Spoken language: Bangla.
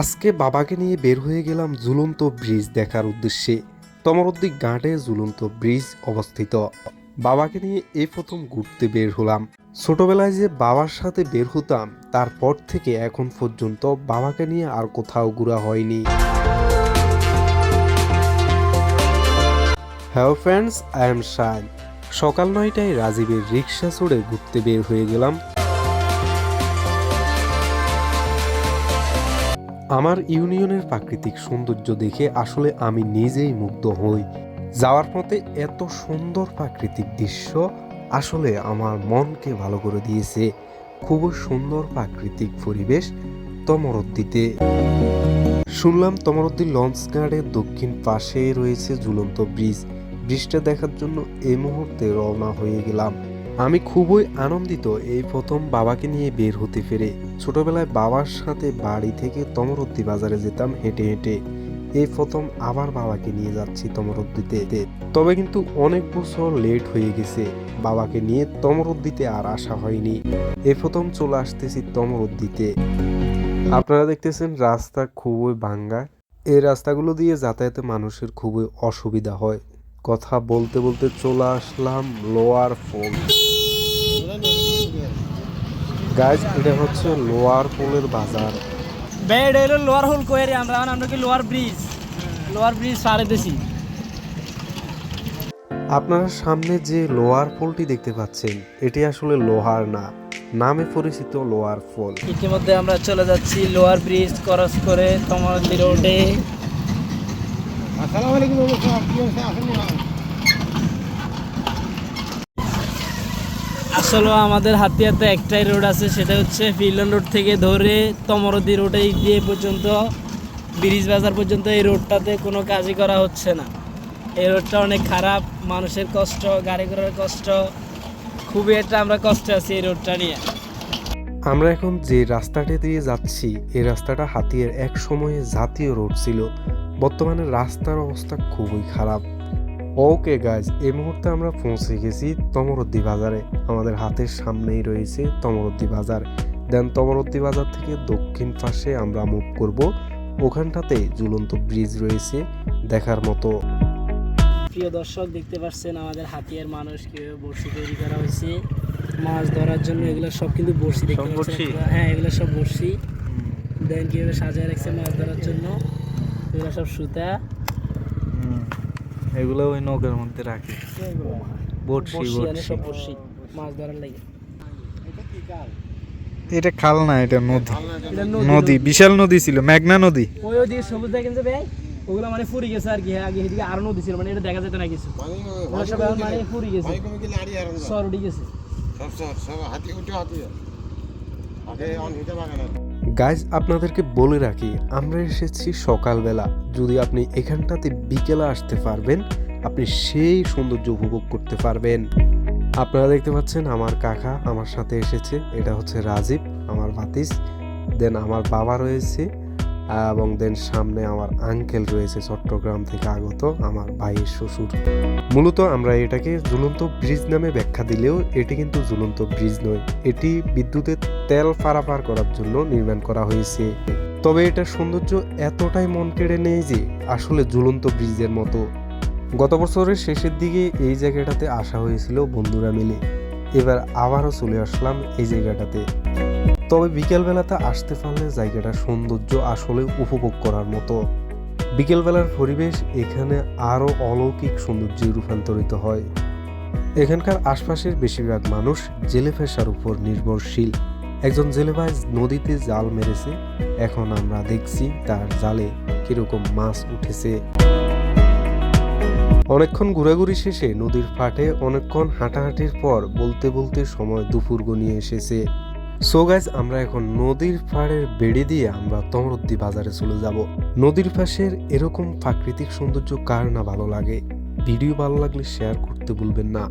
আজকে বাবাকে নিয়ে বের হয়ে গেলাম ঝুলন্ত ব্রিজ দেখার উদ্দেশ্যে। তমরদ্দি ঘাটে ঝুলন্ত ব্রিজ অবস্থিত। বাবাকে নিয়ে এই প্রথম ঘুরতে বের হলাম। ছোটবেলায় যে বাবার সাথে বের হতাম, তারপর থেকে এখন পর্যন্ত বাবাকে নিয়ে আর কোথাও ঘোরা হয়নি। Hello friends I am Shine সকাল নয়টায় রাজীবের রিক্সা চড়ে ঘুরতে বের হয়ে গেলাম। আমার ইউনিয়নের প্রাকৃতিক সৌন্দর্য দেখে আসলে আমি নিজেই মুগ্ধ হই। যাওয়ার পথে এত সুন্দর প্রাকৃতিক দৃশ্য আসলে আমার মনকে ভালো করে দিয়েছে। খুবই সুন্দর প্রাকৃতিক পরিবেশ তমরদ্দিতে। শুনলাম তমরদ্দি লঞ্চ গার্ডের দক্ষিণ পাশে রয়েছে ঝুলন্ত ব্রিজ। ব্রিজটা দেখার জন্য এই মুহূর্তে রওনা হয়ে গেলাম। আমি খুবই আনন্দিত এই প্রথম বাবাকে নিয়ে বের হতে পেরে। ছোটবেলায় বাবার সাথে বাড়ি থেকে তমরদ্দি বাজারে যেতাম হেঁটে হেঁটে। এই প্রথম আবার বাবাকে নিয়ে যাচ্ছি তমরদ্দিতে। তবে কিন্তু অনেক বছর লেট হয়ে গেছে। বাবাকে নিয়ে তমরদ্দিতে আর আসা হয়নি। এই প্রথম চলে আসতেছি তমরদ্দিতে। আপনারা দেখতেছেন রাস্তা খুবই ভাঙ্গা। এই রাস্তাগুলো দিয়ে যাতায়াতে মানুষের খুবই অসুবিধা হয়। কথা বলতে বলতে চলে আসলাম লোয়ার ফল গাইজ এটা হচ্ছে লোয়ার পোলের বাজার। বেড হলো লোয়ার হোল কোয়ারি আমরা এখন আমরা কি লোয়ার ব্রিজ। লোয়ার ব্রিজ সারে দিছি। আপনারা সামনে যে লোয়ার পোলটি দেখতে পাচ্ছেন এটি আসলে লোহার না নামে পরিচিত লোয়ার ফল ইতিমধ্যে আমরা চলে যাচ্ছি লোয়ার ব্রিজ ক্রস করে তোমার রোডে আসসালামু আলাইকুম অবশ্যই আপনি আসেন না আসলে আমাদের হাতিয়াতে একটাই রোড আছে, সেটা হচ্ছে ফিল্ডন রোড থেকে ধরে তমরদি রোডে গিয়ে পর্যন্ত, ব্রিজ বাজার পর্যন্ত এই রোডটাতে কোনো কাজই করা হচ্ছে না। এই রোডটা অনেক খারাপ, মানুষের কষ্ট, গাড়ি ঘোড়ার কষ্ট, খুবই একটা আমরা কষ্টে আছি এই রোডটা নিয়ে। আমরা এখন যে রাস্তাটি দিয়ে যাচ্ছি, এই রাস্তাটা হাতিয়ার এক সময়ে জাতীয় রোড ছিল। বর্তমানে রাস্তার অবস্থা খুবই খারাপ। ওকে গাইজ এই মুহূর্তে আমরা পৌঁছে গেছি তমরদ্দি বাজারে। আমাদের হাতের সামনেই রয়েছে তমরদ্দি বাজার। দেন তমরদ্দি বাজার থেকে দক্ষিণ পাশে আমরা মুভ করব। ওখানটাতে ঝুলন্ত ব্রিজ রয়েছে দেখার মতো। প্রিয় দর্শক দেখতে পাচ্ছেন আমাদের হাতিয়ার মানুষ কীভাবে বড়শি তৈরি করা হয়েছে। মাছ ধরার জন্য এগুলো সব কিন্তু বড়শি দেখতে পাচ্ছেন। হ্যাঁ এগুলো সব বড়শি। দেন কীভাবে সাজায় রাখছে মাছ ধরার জন্য? এগুলো সব সুতা। এগুলো ওই নৌকার মধ্যে রাখি। বড়শি বড়শি সব মাছ ধরার লাগে। এটা খাল না এটা নদী। নদী বিশাল নদী ছিল মেঘনা নদী। ওই ওদিকে সবুজ দেখেন যে ভাই ওগুলো মানে ফুরি গেছে আর কি হ্যাঁ, আগে এদিকে আরও নদী ছিল মানে এটা দেখা যেত না কিছু। সব এখন মানে ফুরি গেছে। সর উঠে গেছে গাইজ আপনাদেরকে বলে রাখি, আমরা এসেছি সকালবেলা। যদি আপনি এখানটাতে বিকেলে আসতে পারবেন, আপনি সেই সৌন্দর্য উপভোগ করতে পারবেন। আপনারা দেখতে পাচ্ছেন আমার কাকা আমার সাথে এসেছে। এটা হচ্ছে রাজীব, আমার ভাতিস দেন আমার বাবা রয়েছে। এবং দেন সামনে আমার আঙ্কেল রয়েছে চট্টগ্রাম থেকে আগত আমার ভাইয়ের শ্বশুর। মূলত আমরা এটাকে ঝুলন্ত ব্রিজ নামে ব্যাখ্যা দিলেও এটি কিন্তু ঝুলন্ত ব্রিজ নয়, এটি বিদ্যুতের তেল পারাপার করার জন্য নির্মাণ করা হয়েছে। তবে এটার সৌন্দর্য এতটাই মন কেড়ে নেই যে আসলে ঝুলন্ত ব্রিজের মতো। গত বছরের শেষের দিকে এই জায়গাটাতে আসা হয়েছিল বন্ধুরা মিলে। এবার আবারও চলে আসলাম এই জায়গাটাতে। তবে বিকেলবেলাতে আসতে পারলে জায়গাটার সৌন্দর্য আসলে উপভোগ করার মতো। বিকেলবেলার পরিবেশ এখানে আরও অলৌকিক সৌন্দর্যে রূপান্তরিত হয়। এখানকার আশপাশের বেশিরভাগ মানুষ জেলে পেশার উপর নির্ভরশীল। একজন জেলে ভাই নদীতে জাল মেরেছে, এখন আমরা দেখছি তার জালে কীরকম মাছ উঠেছে। অনেকক্ষণ ঘোরাঘুরি শেষে নদীর ফাটে অনেকক্ষণ হাঁটাহাঁটির পর বলতে বলতে সময় দুপুর গনিয়ে এসেছে। সো গাইজ আমরা এখন নদীর পাড়ের বেড়ে দিয়ে আমরা তমরদ্দি বাজারে চলে যাব। নদীর পাশের এরকম প্রাকৃতিক সৌন্দর্য কার না ভালো লাগে? ভিডিও ভালো লাগলে শেয়ার করতে ভুলবেন না।